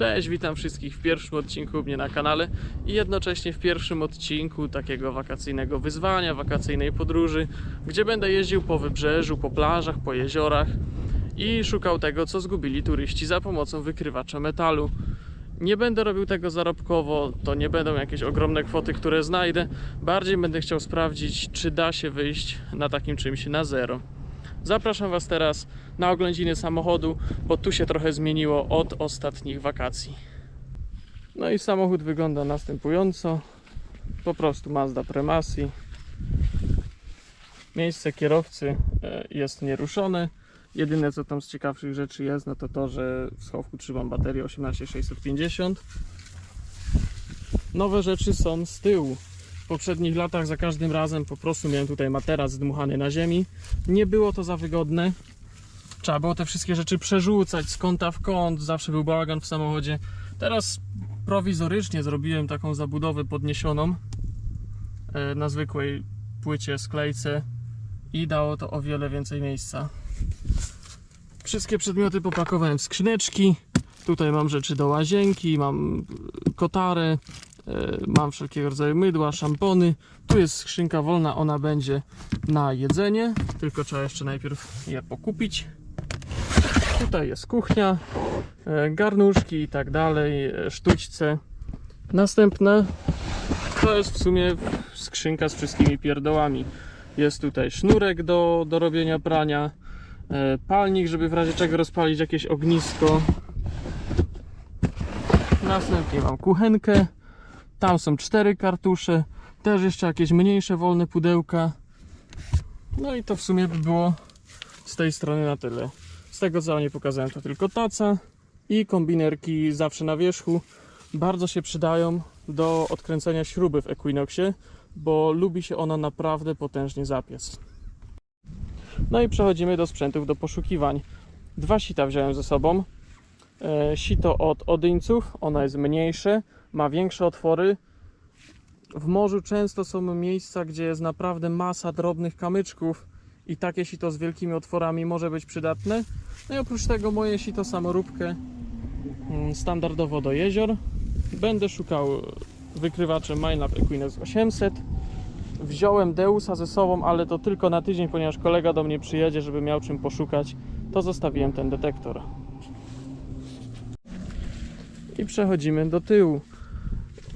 Cześć, witam wszystkich w pierwszym odcinku u mnie na kanale i jednocześnie w pierwszym odcinku takiego wakacyjnego wyzwania, wakacyjnej podróży, gdzie będę jeździł po wybrzeżu, po plażach, po jeziorach i szukał tego, co zgubili turyści za pomocą wykrywacza metalu. Nie będę robił tego zarobkowo, to nie będą jakieś ogromne kwoty, które znajdę. Bardziej będę chciał sprawdzić, czy da się wyjść na takim czymś na zero. Zapraszam Was teraz na oględziny samochodu, bo tu się trochę zmieniło od ostatnich wakacji. No i samochód wygląda następująco. Po prostu Mazda Premasi. Miejsce kierowcy e, jest nieruszone. Jedyne co tam z ciekawszych rzeczy jest, no to to, że w schowku trzymam baterię 18650. Nowe rzeczy są z tyłu. Poprzednich latach za każdym razem po prostu miałem tutaj materac zdmuchany na ziemi. Nie było to za wygodne. Trzeba było te wszystkie rzeczy przerzucać z kąta w kąt, zawsze był bałagan w samochodzie. Teraz prowizorycznie zrobiłem taką zabudowę podniesioną e, na zwykłej płycie sklejce i dało to o wiele więcej miejsca. Wszystkie przedmioty popakowałem w skrzyneczki. Tutaj mam rzeczy do łazienki, mam kotarę, e, mam wszelkiego rodzaju mydła, szampony. Tu jest skrzynka wolna, ona będzie na jedzenie, tylko trzeba jeszcze najpierw je pokupić. Tutaj jest kuchnia, e, garnuszki i tak dalej, e, sztućce. Następne to jest w sumie skrzynka z wszystkimi pierdołami. Jest tutaj sznurek do, do robienia prania, e, palnik, żeby w razie czego rozpalić jakieś ognisko. Następnie mam kuchenkę. Tam są cztery kartusze, też jeszcze jakieś mniejsze wolne pudełka. No i to w sumie by było z tej strony na tyle. Z tego co nie pokazałem to tylko taca i kombinerki zawsze na wierzchu. Bardzo się przydają do odkręcenia śruby w Equinoxie, bo lubi się ona naprawdę potężnie zapiec. No i przechodzimy do sprzętów do poszukiwań. Dwa sita wziąłem ze sobą. E, Sito od Odyńców, ono jest mniejsze, ma większe otwory. W morzu często są miejsca, gdzie jest naprawdę masa drobnych kamyczków i takie sito z wielkimi otworami może być przydatne. No i oprócz tego moje sito samoróbkę mm, standardowo do jezior. Będę szukał wykrywaczem MyLab Equinox 800. Wziąłem Deusa ze sobą, ale to tylko na tydzień, ponieważ kolega do mnie przyjedzie, żeby miał czym poszukać. To zostawiłem ten detektor. I przechodzimy do tyłu.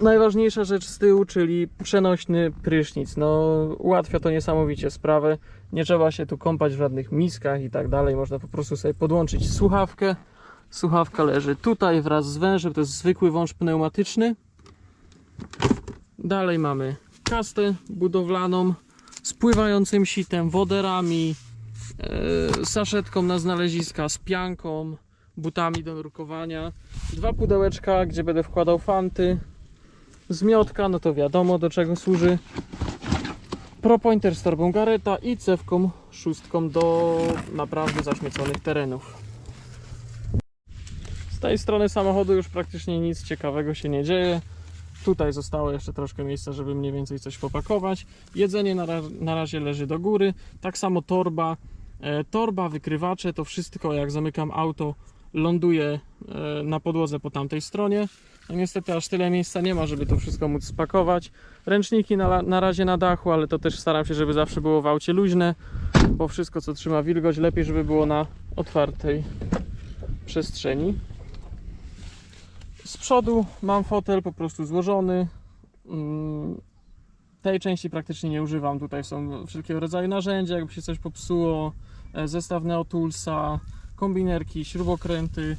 Najważniejsza rzecz z tyłu, czyli przenośny prysznic. No, ułatwia to niesamowicie sprawę. Nie trzeba się tu kąpać w żadnych miskach i tak dalej. Można po prostu sobie podłączyć słuchawkę. Słuchawka leży tutaj wraz z wężem. To jest zwykły wąż pneumatyczny. Dalej mamy kastę budowlaną z pływającym sitem, woderami, e, saszetką na znaleziska, z pianką, butami do nurkowania. Dwa pudełeczka, gdzie będę wkładał fanty. Zmiotka, no to wiadomo do czego służy. Propointer z torbą Gareta i cewką szóstką do naprawdę zaśmieconych terenów. Z tej strony samochodu już praktycznie nic ciekawego się nie dzieje. Tutaj zostało jeszcze troszkę miejsca, żeby mniej więcej coś popakować. Jedzenie na, na razie leży do góry. Tak samo torba. E, torba, wykrywacze, to wszystko jak zamykam auto ląduje e, na podłodze po tamtej stronie. No niestety aż tyle miejsca nie ma, żeby to wszystko móc spakować. Ręczniki na, na razie na dachu, ale to też staram się, żeby zawsze było w aucie luźne, bo wszystko co trzyma wilgoć lepiej, żeby było na otwartej przestrzeni. Z przodu mam fotel po prostu złożony. Mm, Tej części praktycznie nie używam. Tutaj są wszelkiego rodzaju narzędzia, jakby się coś popsuło, e, zestaw Neotulsa, kombinerki, śrubokręty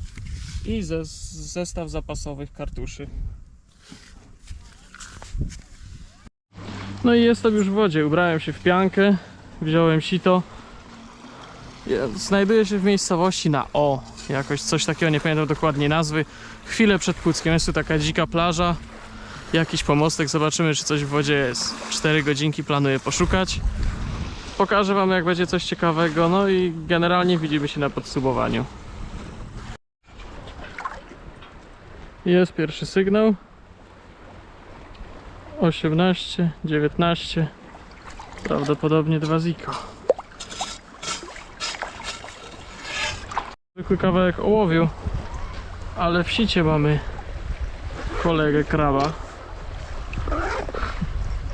i ze, zestaw zapasowych kartuszy. No i jestem już w wodzie. Ubrałem się w piankę, wziąłem sito. Znajduję się w miejscowości na O. Jakoś coś takiego, nie pamiętam dokładnie nazwy. Chwilę przed Puckiem jest tu taka dzika plaża. Jakiś pomostek, zobaczymy czy coś w wodzie jest. 4 godzinki planuję poszukać. Pokażę wam jak będzie coś ciekawego, no i generalnie widzimy się na podsumowaniu. Jest pierwszy sygnał. 18, 19. Prawdopodobnie dwa ziko. Zwykły kawałek ołowiu. Ale w sicie mamy kolegę kraba.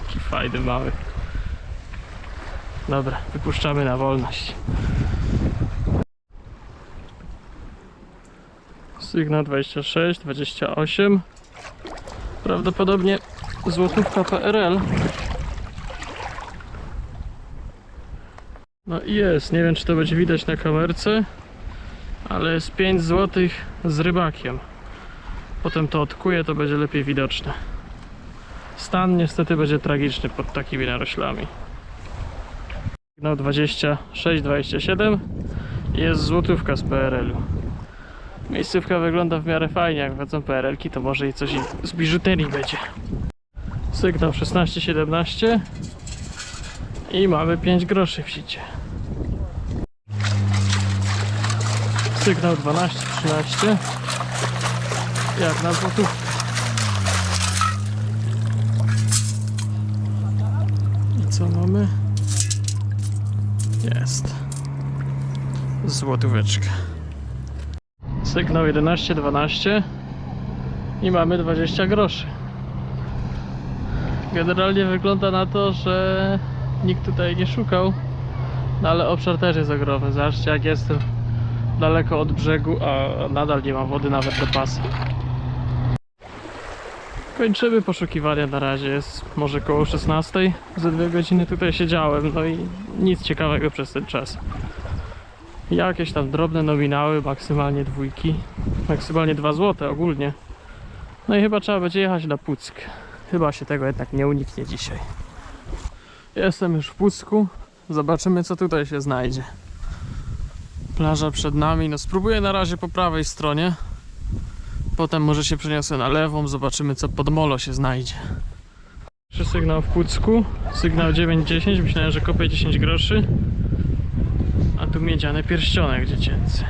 Taki fajny mały. Dobra, wypuszczamy na wolność. Sygnał 26, 28. Prawdopodobnie złotówka PRL. No i jest, nie wiem czy to będzie widać na kamerce, ale jest 5 zł z rybakiem. Potem to odkuję, to będzie lepiej widoczne. Stan niestety będzie tragiczny pod takimi naroślami. Sygnał 26, 27 i jest złotówka z PRL-u. Miejscówka wygląda w miarę fajnie, jak wchodzą PRL-ki, to może i coś z biżuterii będzie. Sygnał 16-17 i mamy 5 groszy w sicie. Sygnał 12-13 jak na złotówkę. I co mamy? Jest. Złotóweczka. Sygnał 11-12 i mamy 20 groszy. Generalnie wygląda na to, że nikt tutaj nie szukał, no ale obszar też jest ogromny. Zobaczcie jak jestem daleko od brzegu, a nadal nie ma wody nawet do pasy. Kończymy poszukiwania na razie, jest może koło 16. Ze dwie godziny tutaj siedziałem, no i nic ciekawego przez ten czas. Jakieś tam drobne nominały, maksymalnie dwójki, maksymalnie 2 złote ogólnie. No i chyba trzeba będzie jechać na Puck. Chyba się tego jednak nie uniknie dzisiaj. Jestem już w Pucku, zobaczymy co tutaj się znajdzie. Plaża przed nami, no spróbuję na razie po prawej stronie. Potem może się przeniosę na lewą, zobaczymy co pod molo się znajdzie. Pierwszy sygnał w Pucku, sygnał 9-10, myślałem, że kopię 10 groszy. A tu miedziany pierścionek dziecięcy.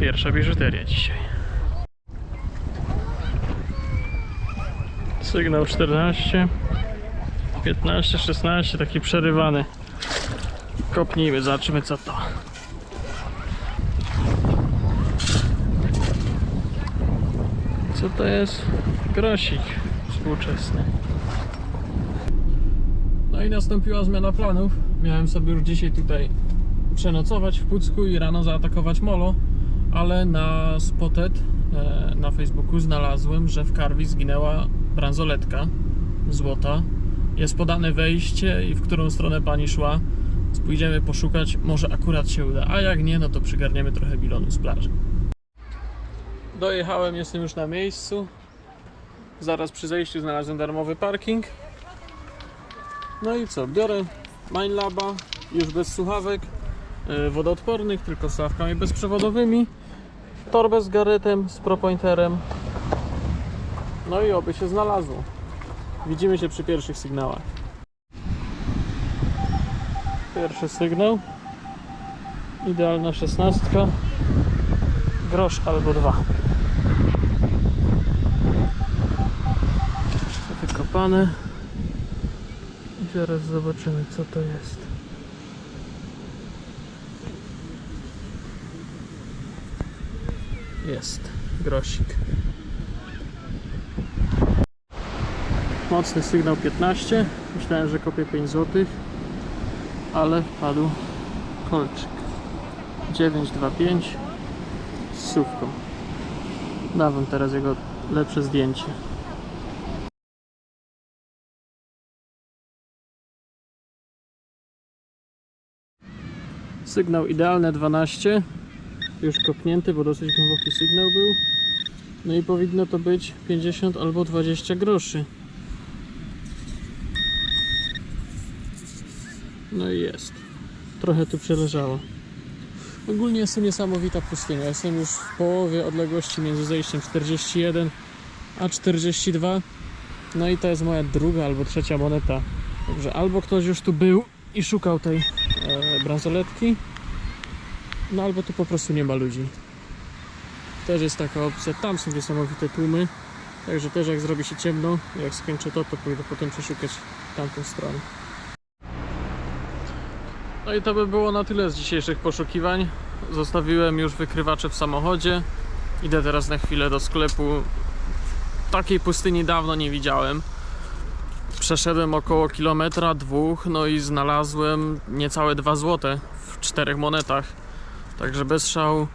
Pierwsza biżuteria dzisiaj. Sygnał 14, 15, 16, taki przerywany. Kopnijmy, zobaczymy co to. Co to jest? Grosik współczesny. No i nastąpiła zmiana planów. Miałem sobie już dzisiaj tutaj przenocować w Pucku i rano zaatakować molo, ale na Spotted na Facebooku znalazłem, że w Karwi zginęła bransoletka złota. Jest podane wejście i w którą stronę pani szła. Pójdziemy poszukać, może akurat się uda, a jak nie, no to przygarniemy trochę bilonu z plaży. Dojechałem, jestem już na miejscu. Zaraz przy zejściu znalazłem darmowy parking. No i co, biorę Minelaba, już bez słuchawek, yy, wodoodpornych, tylko z słuchawkami bezprzewodowymi, torbę z garetem, z propointerem, no i oby się znalazło. Widzimy się przy pierwszych sygnałach. Pierwszy sygnał, idealna szesnastka, grosz albo dwa. Wykopane. Zaraz zobaczymy co to jest. Jest grosik. Mocny sygnał 15. Myślałem, że kopię 5 zł, ale wpadł kolczyk. 925 z sówką. Dawam teraz jego lepsze zdjęcie. Sygnał idealne 12. Już kopnięty, bo dosyć głęboki sygnał był. No i powinno to być 50 albo 20 groszy. No i jest. Trochę tu przeleżało. Ogólnie jest to niesamowita pustynia. Jestem już w połowie odległości między zejściem 41 a 42. No i to jest moja druga albo trzecia moneta. Także albo ktoś już tu był i szukał tej e, bransoletki, no albo tu po prostu nie ma ludzi. Też jest taka opcja. Tam są niesamowite tłumy. Także też jak zrobi się ciemno, jak skończę to, to pójdę potem przeszukać tamtą stronę. No i to by było na tyle z dzisiejszych poszukiwań. Zostawiłem już wykrywacze w samochodzie. Idę teraz na chwilę do sklepu. Takiej pustyni dawno nie widziałem. Przeszedłem około kilometra, dwóch, no i znalazłem niecałe 2 złote w czterech monetach. Także bez szału.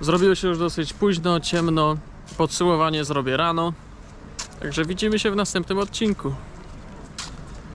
Zrobiło się już dosyć późno, ciemno. Podsumowanie zrobię rano. Także widzimy się w następnym odcinku.